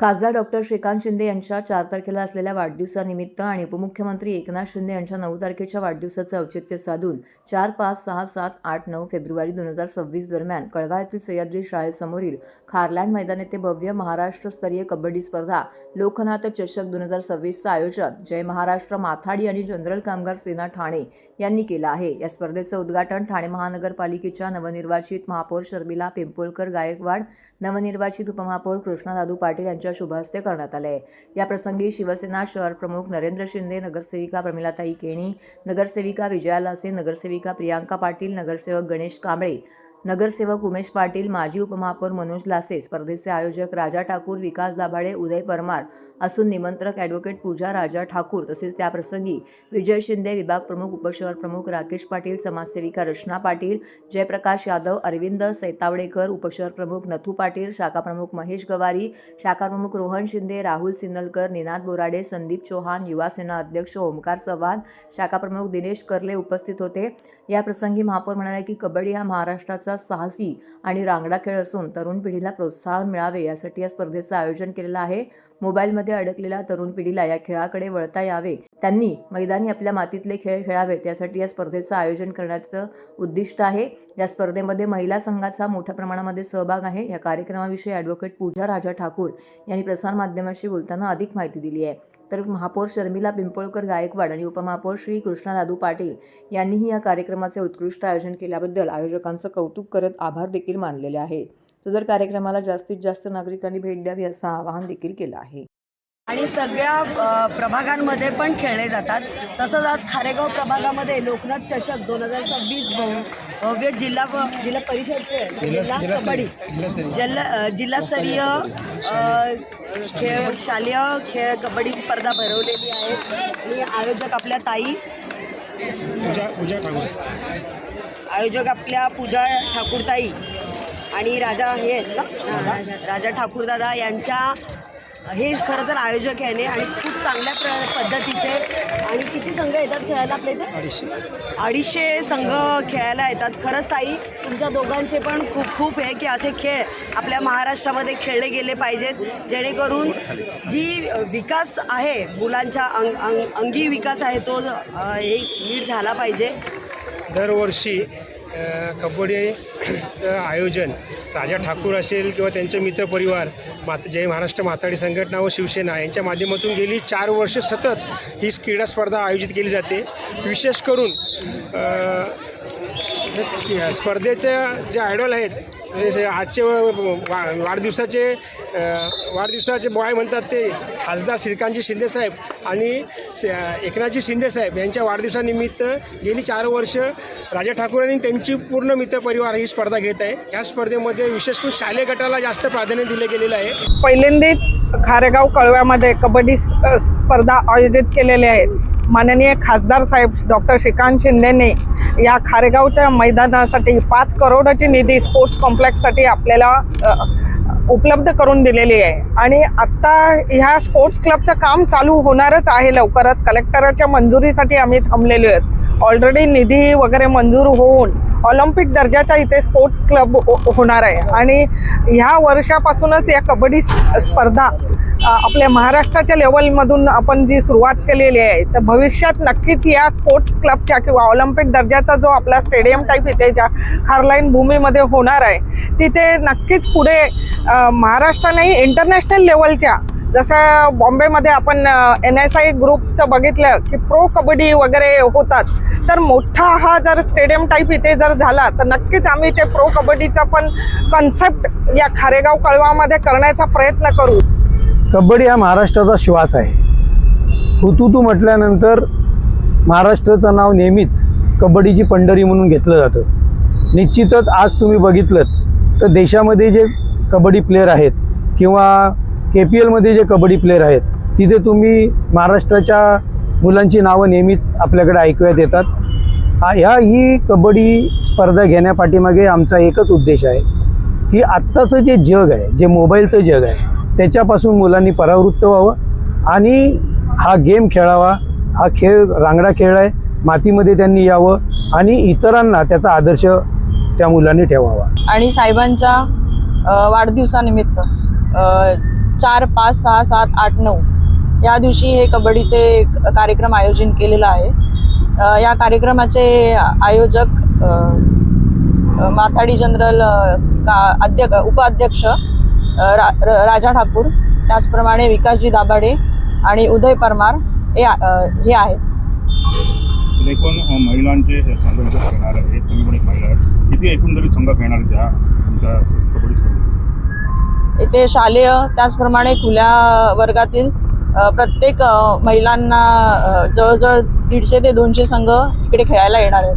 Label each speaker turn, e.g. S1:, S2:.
S1: खासदार डॉक्टर श्रीकांत शिंदे यांच्या चार तारखेला असलेल्या वाढदिवसानिमित्त आणि उपमुख्यमंत्री एकनाथ शिंदे यांच्या नऊ तारखेच्या वाढदिवसाचं औचित्य साधून चार पाच सहा सात आठ नऊ फेब्रुवारी दोन हजार सव्वीस दरम्यान कळवा येथील सह्याद्री शाळेसमोरील खारलँड मैदान येथे भव्य महाराष्ट्रस्तरीय कबड्डी स्पर्धा लोकनाथ चषक दोन हजार सव्वीसचं आयोजन जय महाराष्ट्र माथाडी आणि जनरल कामगार सेना ठाणे यांनी केलं आहे. या स्पर्धेचं उद्घाटन ठाणे महानगरपालिकेच्या नवनिर्वाचित महापौर शर्मिला पिंपोळकर गायकवाड नवनिर्वाचित उपमहापौर कृष्णा दादू पाटील यांच्या शुभहस्ते करण्यात आले. याप्रसंगी शिवसेना शहर प्रमुख नरेंद्र शिंदे नगरसेविका प्रमिलाताई केणी नगरसेविका विजया लासे नगरसेविका प्रियांका पाटील नगरसेवक गणेश कांबळे नगरसेवक उमेश पाटील माजी उपमहापौर मनोज लासे स्पर्धेचे आयोजक राजा ठाकूर विकास दाभाडे उदय परमार असून निमंत्रक ॲडव्होकेट पूजा राजा ठाकूर तसेच त्याप्रसंगी विजय शिंदे विभाग प्रमुख उपशहर प्रमुख राकेश पाटील समाजसेविका रचना पाटील जयप्रकाश यादव अरविंद सैतावडेकर उपशहर प्रमुख नथू पाटील शाखा प्रमुख महेश गवारी शाखाप्रमुख रोहन शिंदे राहुल सिन्नलकर निनाद बोराडे संदीप चौहान युवा सेना अध्यक्ष ओमकार चव्हाण शाखा प्रमुख दिनेश कर्ले उपस्थित होते. या प्रसंगी महापौर म्हणाले की कबड्डी हा महाराष्ट्राचा साहसी आणि रांगडा खेळ असून तरुण पिढीला प्रोत्साहन मिळावे यासाठी या स्पर्धेचं आयोजन केलेलं आहे. मोबाईलमध्ये अडकलेल्या तरुण पिढीला या खेळाकडे वळता यावे. त्यांनी मैदानी आपल्या मातीतले खेळ खेळावेत यासाठी या स्पर्धेचं आयोजन करण्याचं उद्दिष्ट आहे. या स्पर्धेमध्ये महिला संघाचा मोठ्या प्रमाणामध्ये सहभाग आहे. या कार्यक्रमाविषयी ॲडव्होकेट पूजा राजा ठाकूर यांनी प्रसारमाध्यमांशी बोलताना अधिक माहिती दिली आहे. तर महापौर शर्मिला पिंपळकर गायकवाड आणि उपमहापौर श्री कृष्णा दादू पाटील यांनीही या कार्यक्रमाचे उत्कृष्ट आयोजन केल्याबद्दल आयोजकांचं कौतुक करत आभार देखील मानलेले आहेत. सदर कार्यक्रमाला जास्तीत जास्त नागरिकांनी भेट द्यावी असं आवाहन देखील केलं आहे.
S2: आणि सगळ्या प्रभागांमध्ये पण खेळले जातात. तसंच आज खारेगाव प्रभागामध्ये लोकनाथ चषक दोन हजार सव्वीस भव्य जिल्हा जिल्हा परिषदचे जिल्हा कबड्डी जिल्हा जिल्हास्तरीय खेळ शालेय खेळ कबड्डी स्पर्धा भरवलेली आहे. आणि आयोजक आपल्या ताई.
S3: पूजा पूजा ठाकूर.
S2: आयोजक आपल्या पूजा ठाकूरताई आणि राजा हे आहेत ना? राजा ठाकूरदादा यांच्या हे खरं तर आयोजक आहे आणि खूप चांगल्या प्र पद्धतीचे आणि किती संघ येतात खेळायला आपल्या इथे?
S3: अडीचशे.
S2: अडीचशे संघ खेळायला येतात. खरंच ताई तुमच्या दोघांचे पण खूप खूप आहे की असे खेळ आपल्या महाराष्ट्रामध्ये खेळले गेले पाहिजेत जेणेकरून जी विकास आहे मुलांच्या अंग अंग अंगी विकास आहे तो हे नीट झाला पाहिजे.
S3: दरवर्षी कबड्डीचं आयोजन राजा ठाकूर असेल किंवा त्यांचे मित्रपरिवार मात जय महाराष्ट्र माथाडी संघटना व शिवसेना यांच्या माध्यमातून गेली चार वर्ष सतत ही क्रीडा स्पर्धा आयोजित केली जाते. विशेष करून अ, या जे आयडॉल आहेत म्हणजे आजचे वाढदिवसाचे वाढदिवसाचे बॉय म्हणतात ते खासदार श्रीकांतजी शिंदेसाहेब आणि एकनाथजी शिंदेसाहेब यांच्या वाढदिवसानिमित्त गेली चार वर्ष राजा ठाकूर आणि त्यांची पूर्ण मित्रपरिवार ही स्पर्धा घेत आहे. या स्पर्धेमध्ये विशेष करून शालेय गटाला जास्त प्राधान्य दिलं गेलेलं आहे.
S4: पहिल्यांदाच खारेगाव कळव्यामध्ये कबड्डी स्पर्धा आयोजित केलेल्या आहेत माननीय खासदार साहेब डॉक्टर श्रीकांत शिंदेने या खारेगावच्या मैदानासाठी पाच करोडाची निधी स्पोर्ट्स कॉम्प्लेक्ससाठी आपल्याला उपलब्ध करून दिलेली आहे. आणि आत्ता ह्या स्पोर्ट्स क्लबचं काम चालू होणारच आहे लवकरच. कलेक्टराच्या मंजुरीसाठी आम्ही थांबलेलो आहेत. ऑलरेडी निधी वगैरे मंजूर होऊन ऑलिम्पिक दर्जाचा इथे स्पोर्ट्स क्लब हो, होणार आहे. आणि ह्या वर्षापासूनच या कबड्डी स्पर्धा आपल्या महाराष्ट्राच्या लेवलमधून आपण जी सुरुवात केलेली आहे तर भविष्यात नक्कीच या स्पोर्ट्स क्लबच्या किंवा ऑलिम्पिक दर्जाचा जो आपला स्टेडियम टाईप इथे ज्या खारलाईन भूमीमध्ये होणार आहे तिथे नक्कीच पुढे अ, इंटरनॅशनल लेवलच्या जसं बॉम्बेमध्ये आपण एन एस आय ग्रुपचं बघितलं की प्रो कबड्डी वगैरे होतात तर मोठा हा जर स्टेडियम टाईप इथे जर झाला तर नक्कीच आम्ही ते प्रो कबड्डीचा पण कन्सेप्ट या खारेगाव कळवामध्ये करण्याचा प्रयत्न करू.
S5: कबड्डी हा महाराष्ट्राचा श्वास आहे. हुतुतू म्हटल्यानंतर महाराष्ट्राचं नाव नेहमीच कबड्डीची पंढरी म्हणून घेतलं जातं. निश्चितच आज तुम्ही बघितलं तर देशामध्ये जे कबड्डी प्लेयर आहेत किंवा के पी एलमध्ये जे कबड्डी प्लेयर आहेत तिथे तुम्ही महाराष्ट्राच्या मुलांची नावं नेहमीच आपल्याकडे ऐकूयात येतात. ह्या ही कबड्डी स्पर्धा घेण्यापाठीमागे आमचा एकच उद्देश आहे की आत्ताचं जे जग आहे जे मोबाईलचं जग आहे त्याच्यापासून मुलांनी परावृत्त व्हावं आणि हा गेम खेळावा. हा खेळ रांगडा खेळ आहे. मातीमध्ये त्यांनी यावं आणि इतरांना त्याचा आदर्श त्या मुलांनी ठेवावा.
S6: आणि साहेबांच्या वाढदिवसानिमित्त चार पाच सहा सात आठ नऊ या दिवशी हे कबड्डीचे कार्यक्रम आयोजन केलेलं आहे. या कार्यक्रमाचे आयोजक माथाडी जनरल का अध्यक्ष उपाध्यक्ष रा, राजा ठाकूर त्याचप्रमाणे विकासजी दाभाडे आणि उदय परमार हे हे आहेत.
S7: तर एकूण अ, महिलांचे संघ इथे खेळणार आहे? तुम्ही पण एक महिला आहे किती एकंदरीत संघ खेळणार आहेत त्या तुमच्या कबड्डी स्पर्धेत?
S6: इथे शालेय त्याचप्रमाणे खुल्या वर्गातील प्रत्येक महिलांना जवळजवळ दीडशे ते दोनशे संघ इकडे खेळायला येणार आहेत.